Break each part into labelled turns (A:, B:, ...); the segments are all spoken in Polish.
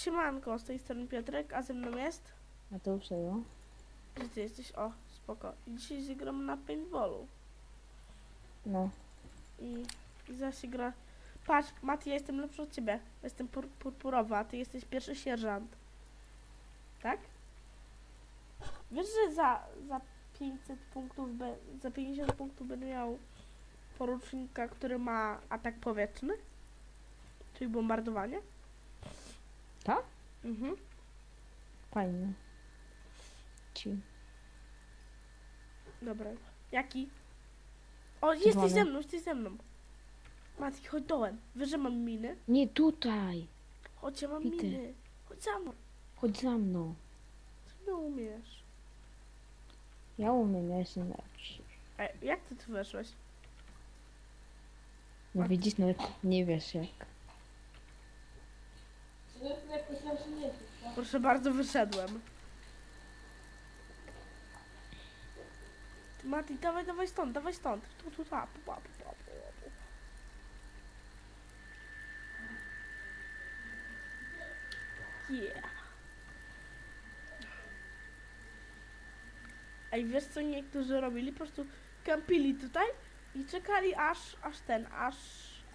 A: Siemanko, z tej strony Piotrek, a ze mną jest...
B: A to uprzejmo.
A: Gdzie ty jesteś? O, spoko. I dzisiaj zagram na paintballu.
B: No.
A: I, i się gra... Patrz, Mati, ja jestem lepszy od ciebie. Jestem pur purpurowa, a ty jesteś pierwszy sierżant. Tak? Wiesz, że za, za 500 punktów, be, za 50 punktów będę miał porucznika, który ma atak powietrzny? Czyli bombardowanie?
B: Tak?
A: Mhm.
B: Fajnie. Ci.
A: Dobra. Jaki? O, jesteś ze mną, jesteś ze mną. Mati, chodź dołem. Wiesz, że mam miny?
B: Nie tutaj.
A: Chodź, ja mam
B: I ty.
A: miny. Chodź za mną.
B: Chodź za mną.
A: Ty nie umiesz.
B: Ja umiem, ja jestem lepszy.
A: Ej, jak ty tu weszłeś?
B: No widzisz, nawet nie wiesz jak.
A: Proszę bardzo, wyszedłem. Ty, Mati, dawaj, dawaj stąd, dawaj stąd. Tu, tu, ta, pu, pa, pu, pa, pu. Yeah. Ej, wiesz co niektórzy robili? Po prostu kampili tutaj i czekali aż, aż ten, aż,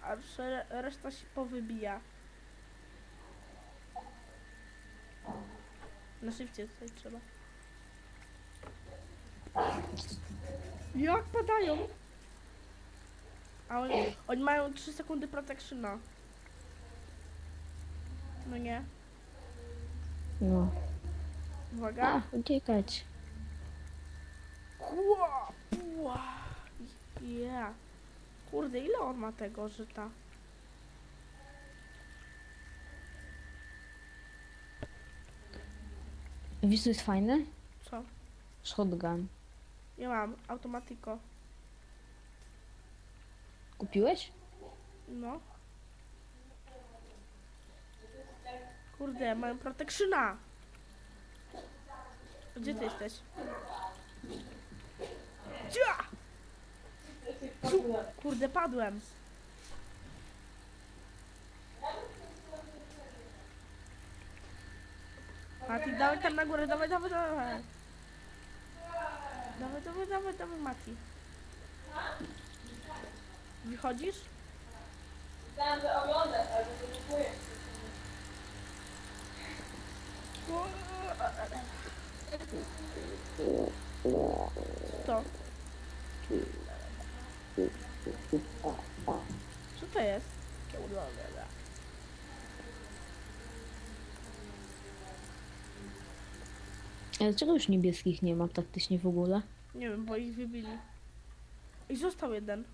A: aż re- reszta się powybija. Na szybcie tutaj trzeba. Jak padają? A oni, oni mają 3 sekundy protectiona. No nie.
B: No.
A: Uwaga.
B: A, uciekać.
A: Kła, pła. Yeah. Kurde, ile on ma tego żyta?
B: Wiesz co jest fajne?
A: Co?
B: Shotgun.
A: Ja mam automatiko.
B: Kupiłeś?
A: No. Kurde, mam protectiona. Gdzie ty jesteś? Cia! Kurde, padłem. Mati, dawaj tam na górę, dawaj, dawaj, dawaj. Dawaj, dawaj, dawaj, dawaj, Mati. Wychodzisz?
C: Chciałam to oglądać, ale to kupuję.
A: To. Co to jest?
B: Ale czego już niebieskich nie ma praktycznie w ogóle?
A: Nie wiem, bo ich wybili. I został jeden.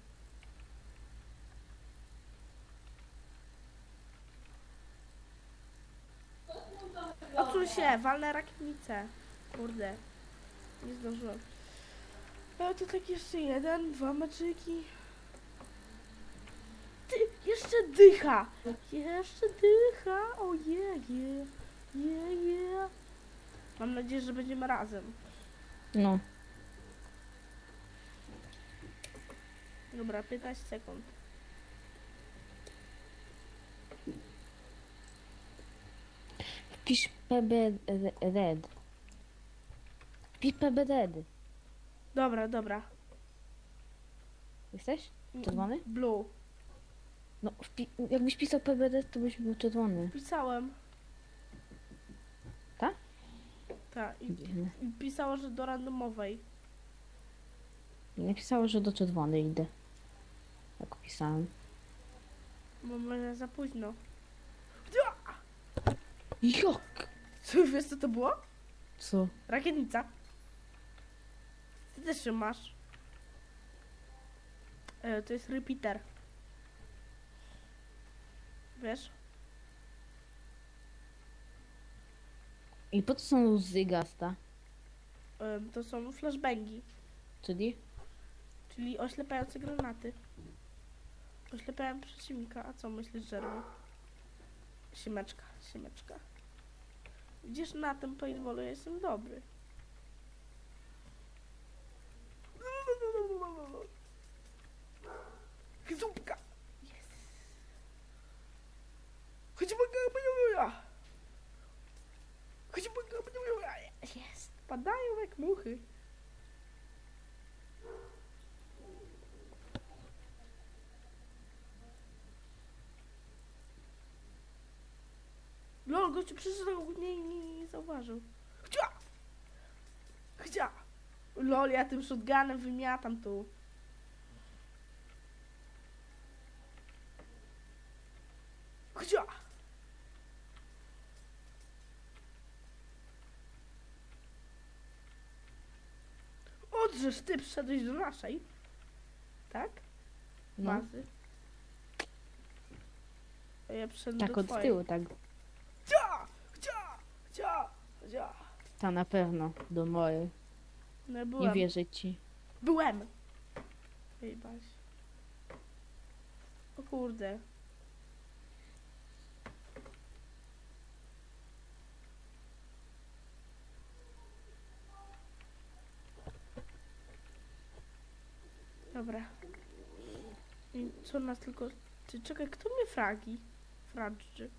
A: Odsuń się, walnę rakietnicę. Kurde. Nie zdążyłem. Ale to tak jeszcze jeden, dwa meczyki. Ty, jeszcze dycha! Jeszcze dycha! O je, je, je, je. Mam nadzieję, że będziemy razem.
B: No.
A: Dobra, 15 sekund.
B: Wpisz PB Red. Wpisz PB Red.
A: Dobra, dobra.
B: Jesteś? Czerwony?
A: Blue.
B: No, wpi- jakbyś pisał PB Red, to byś był czerwony.
A: Pisałem.
B: Tak?
A: Tak. I. I pisało, że do randomowej.
B: I napisało, że do czerwonej idę. Jak pisałem.
A: Bo może za późno.
B: Jak?
A: Co, wiesz co to było?
B: Co?
A: Rakietnica. Ty też ją masz. E, to jest repeater. Wiesz?
B: I po co są łzy gasta?
A: To są flashbangi.
B: Czyli?
A: Czyli oślepiające granaty. Oślepiają przeciwnika. A co myślisz, że robią? Siemeczka, siemeczka. Widzisz, na tym paintballu jestem dobry. Zupka! Jest! Chodź, mogę, Padają jak muchy. Lol, gościu przyszedł, nie, nie, nie zauważył. Chcia! Chcia! Lol, ja tym shotgunem wymiatam tu. Chcia! Odrzesz, ty przyszedłeś do naszej. Tak?
B: No,
A: Bazy. A ja przyszedłem
B: tak
A: do
B: od
A: twojej.
B: tyłu, tak.
A: Chcia! Chcia! Chcia! Chcia!
B: Ta na pewno, do mojej.
A: No
B: Nie
A: byłem.
B: wierzę ci.
A: Byłem. Ej, Baś. O kurde. Dobra. I co nas tylko... Ty, czekaj, kto mnie fragi? Fragży.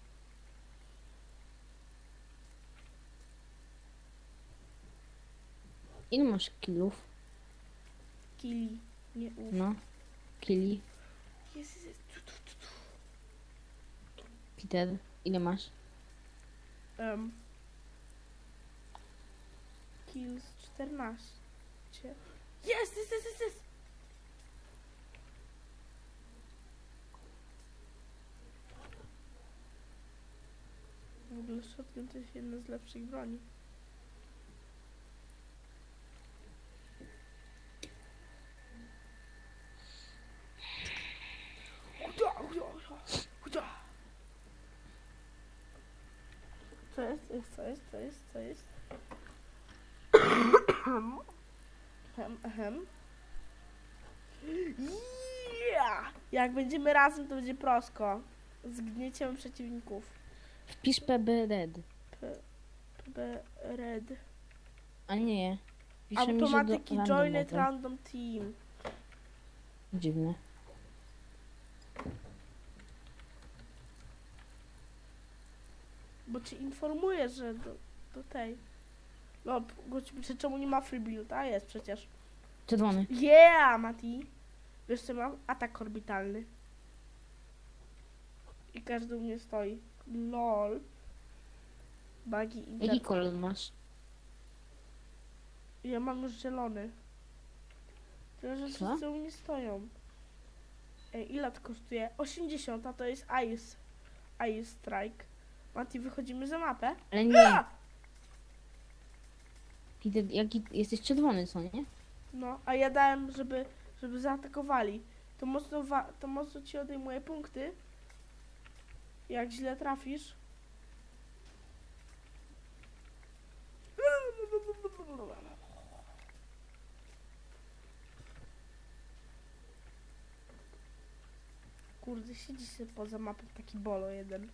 B: Ile masz killów?
A: Kili. Nie uf.
B: No. Killi.
A: Jest, jest, jest. Tu, tu, tu, tu.
B: Peter, ile masz?
A: Um, kills 14. Jest, jest, jest, jest, W ogóle shotgun to jest jedna z lepszych broni. Co jest, jest, co jest, co jest, co jest? Hem, hem. Yeah! Jak będziemy razem, to będzie prosko. Zgnieciemy przeciwników.
B: Wpisz PB Red.
A: P, B, red.
B: A nie. Pisze mi, że do
A: Automatyki joined
B: randomowego.
A: random team.
B: Dziwne.
A: Bo ci informuję, że do, do tej. No, pisze, czemu nie ma free build? A jest przecież.
B: Czerwony.
A: Yeah, Mati. Wiesz co mam? Atak orbitalny. I każdy u mnie stoi. LOL. Bagi inter...
B: Jaki kolor masz?
A: Ja mam już zielony. Tyle, że
B: Co?
A: wszyscy u mnie stoją. Ej, ile to kosztuje? 80, a to jest Ice. Ice Strike. Mati, wychodzimy za mapę?
B: Ale nie.
A: A!
B: Peter, jaki jesteś czerwony, co nie?
A: No, a ja dałem, żeby, żeby zaatakowali. To mocno, wa- to mocno ci odejmuje punkty. Jak źle trafisz. Kurde, siedzi sobie poza mapą taki bolo jeden.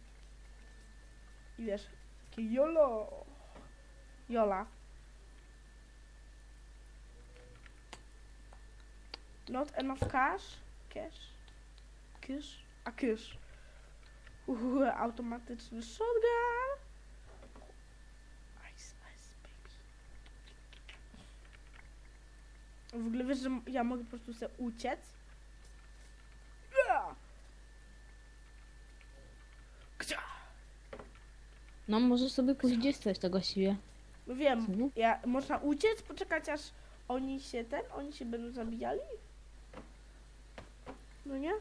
A: I wiesz, takie jolo. Jola. Not enough cash? Cash? Cash? A cash. Uuu, automatyczny shotgun. Ice, ice, baby. W ogóle wiesz, że ja mogę po prostu sobie uciec? Gdzie?
B: No, możesz sobie pójść gdzieś coś tego siebie.
A: No wiem,
B: Co
A: ja, można uciec, poczekać aż oni się ten, oni się będą zabijali? No nie?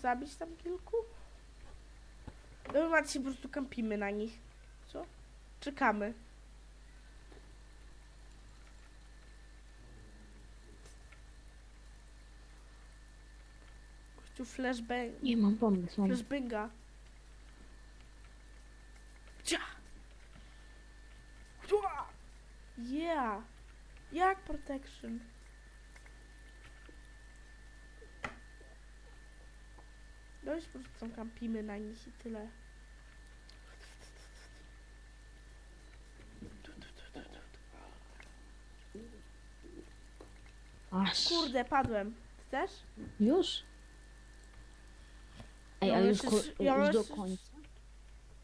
A: Zabić tam kilku? No macie się po prostu kampimy na nich. Co? Czekamy. Gościu flashbang.
B: Nie, mam pomysł. Mam.
A: Flashbanga. Cia! Yeah! Jak protection? Dość po prostu tam kampimy na nich i tyle.
B: Aż.
A: Kurde, padłem. Też?
B: Już? Ej,
A: Ja
B: ale
A: mam
B: już,
A: jeszcze
B: ko-
A: trzy- ja mam
B: już do
A: jeszcze
B: końca.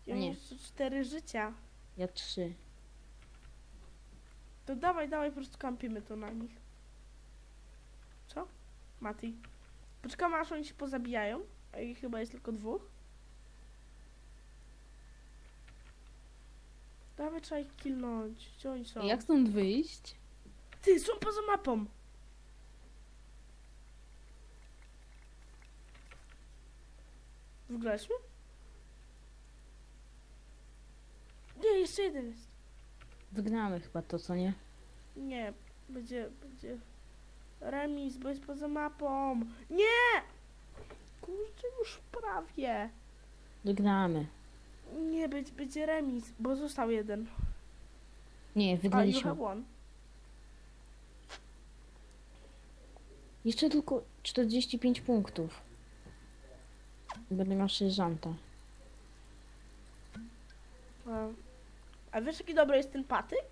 A: Ja mam
B: Nie.
A: jeszcze cztery życia.
B: Ja trzy.
A: To dawaj, dawaj, po prostu kampimy to na nich. Co? Mati. Poczekamy aż oni się pozabijają. A ich chyba jest tylko dwóch. Dawaj, trzeba ich killnąć. Gdzie oni są?
B: Jak stąd wyjść?
A: Ty, są poza mapą. Wygraliśmy? Nie, jeszcze jeden jest.
B: Wygnamy chyba to, co nie?
A: Nie, będzie, będzie remis, bo jest poza mapą. Nie! Kurczę, już prawie.
B: Wygnamy.
A: Nie, będzie, będzie remis, bo został jeden.
B: Nie,
A: A, you
B: wygraliśmy.
A: have one.
B: Jeszcze tylko 45 punktów. Będę miał sierżanta.
A: A, a wiesz, jaki dobry jest ten patyk?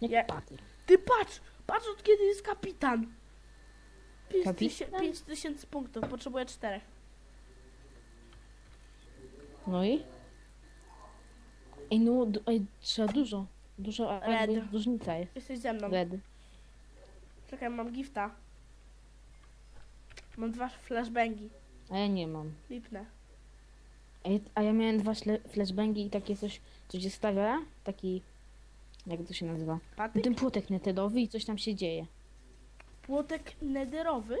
B: Jak
A: Ja-
B: patyk.
A: Ty patrz! Patrz od kiedy jest kapitan! Pięć
B: Kapitan?
A: tysię- pięć tysięcy punktów, potrzebuję czterech.
B: No i? Ej, no, d- ej, trzeba dużo. Dużo, a
A: Red.
B: jakby różnica jest.
A: Jesteś ze mną.
B: Red.
A: Czekaj, mam gifta. Mam dwa flashbangi.
B: A ja nie mam.
A: Lipne.
B: Ej, a ja miałem dwa śle- flashbangi i takie coś, co się stawia, taki, jak to się nazywa?
A: Patyk?
B: Ten płotek netedowy i coś tam się dzieje.
A: Płotek nederowy?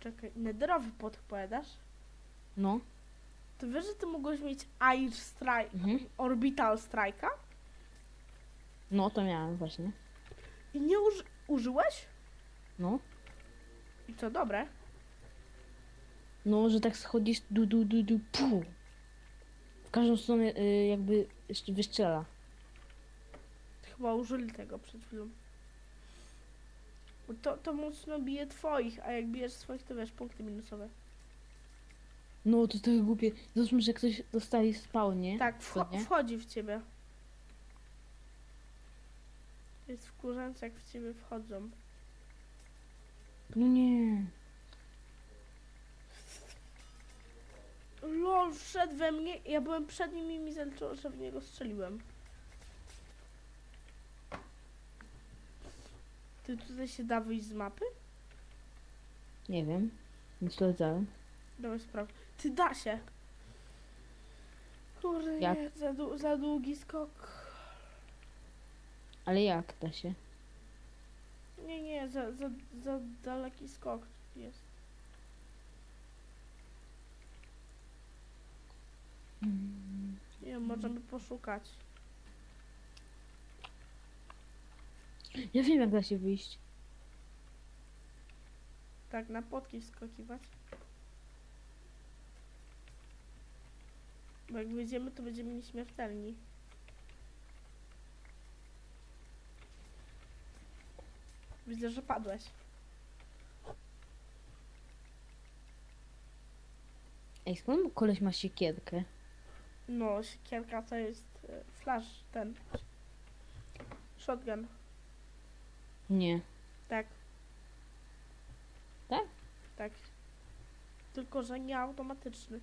A: Czekaj, nederowy płotek powiadasz?
B: No.
A: To wiesz, że ty mogłeś mieć Air Strike,
B: Mhm.
A: Orbital Strike'a
B: No, to miałem właśnie.
A: i nie uży użyłeś?
B: No.
A: I co, dobre?
B: No, że tak schodzisz, du, du, du, du, pu. W każdą stronę y, jakby jeszcze wystrzela.
A: Chyba użyli tego przed chwilą. Bo to, to mocno bije twoich, a jak bijesz swoich, to wiesz, punkty minusowe.
B: No, to trochę głupie. Załóżmy, że ktoś dostali spawn, nie?
A: Tak, wcho wchodzi w ciebie. Jest wkurzające, jak w ciebie wchodzą.
B: No nie.
A: LOL, wszedł we mnie, ja byłem przed nim i mi zaliczyło, że w niego strzeliłem. Ty tutaj się da wyjść z mapy?
B: Nie wiem. Nie sprawdzałem.
A: Dawaj sprawdź. Ty da się. Kurde,
B: Jak?
A: nie, za, dłu- za długi skok.
B: Ale jak da się?
A: Nie, nie, za, za, za daleki skok jest. Nie wiem, możemy poszukać.
B: Ja wiem, jak da się wyjść.
A: Tak, na płotki wskakiwać. Bo jak wyjdziemy, to będziemy nieśmiertelni. Widzę, że padłeś.
B: Ej, skąd koleś ma siekierkę?
A: No, siekierka to jest e, flash, ten. Shotgun,
B: Nie.
A: tak.
B: Tak?
A: Tak. Tylko, że nie automatyczny.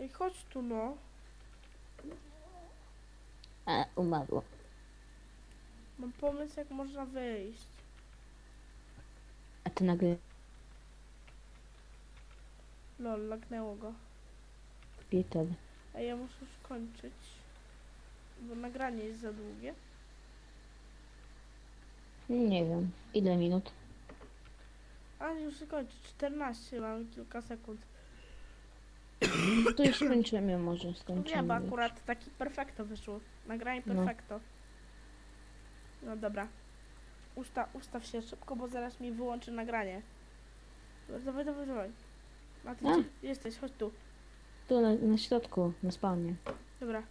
A: Ej, chodź tu, no.
B: A, umarło.
A: Mam pomysł, jak można wyjść.
B: A ty nagle
A: Lol, lagnęło go.
B: Peter.
A: A ja muszę już kończyć. Bo nagranie jest za długie.
B: Nie wiem. Ile minut?
A: A już się kończy. 14, mamy kilka sekund.
B: No to już skończymy może, skończymy.
A: nie, bo
B: już.
A: akurat taki perfekto wyszło. Nagranie
B: No.
A: perfekto. No dobra. Usta, ustaw się szybko, bo zaraz mi wyłączy nagranie. Dawaj, dawaj, dawaj. A ty
B: A.
A: gdzie jesteś? Chodź tu.
B: Tu na, na środku, na spawnie.
A: Dobra.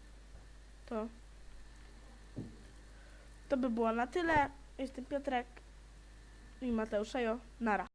A: To. To by było na tyle. Jestem Piotrek i Mateusz Ejo. Nara.